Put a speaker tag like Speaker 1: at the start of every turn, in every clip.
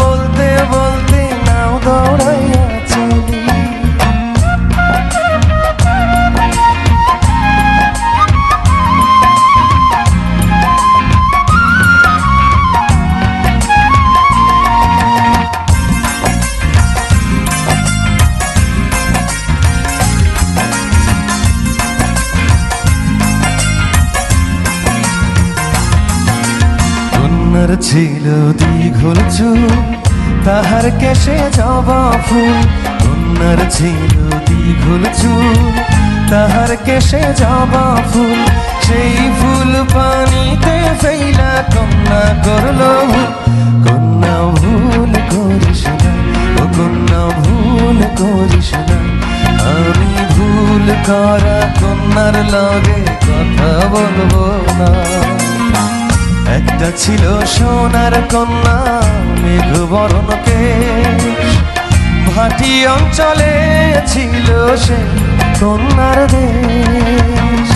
Speaker 1: বলতে বলতে নাও দৌড়াইয়া ছিল দীঘল চুল, তাহার কেশে জবা ফুল, কন্যার ছিল দীঘল চুল, তাহার কেশে জবা ফুল, সেই ফুল পানিতে ফেইলা কন্যা করল। কন্যা ভুল করিস না, ও কন্যা ভুল করিস না আমি ভুল করা কন্যার লগে কথা বলব না একটা ছিল সোনার কন্যা মেঘ বরণকে ভাটি অঞ্চলে ছিল সে কন্যার দেশ।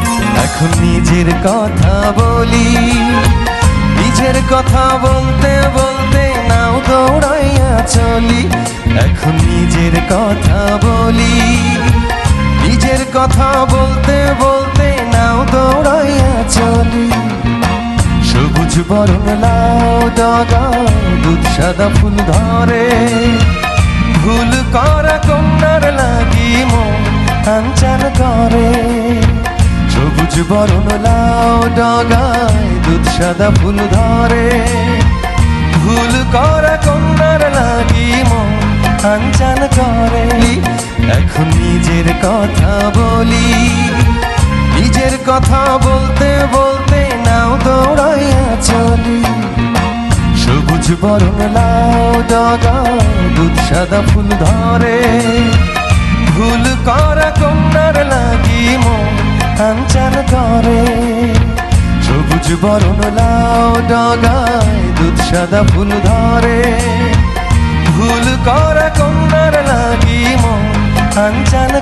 Speaker 1: এখন নিজের কথা বলি। নিজের কথা বলতে বলতে নাও দৌড়াইয়া চলি। এখন নিজের কথা বলি। নিজের কথা বলতে বলতে নাও দৌড়াইয়া চলি। সবুজ বরণ লাউ দগা দুধ সাদা ফুল ধরে। ভুল করা কন্যার লাগি মন আঞ্চান করে। বরণ লাউ ডগায় দুধ সাদা ফুল ধরে। ভুল করা কন্যার লাগি মন আঞ্চান করে। এখন নিজের কথা বলি। নিজের কথা বলতে বলতে নাও দৌড়াইয়া চলি। সবুজ বরণ লাউ ডগা দুধ সাদা ফুল ধরে। ভুল করা কন্যার লাগি মন আঞ্চান করে সবুজ বরণ লাও ডগায়, দুধ সাদা ফুল ধরে। ভুল করা কন্যার লাগি মন, আঞ্চান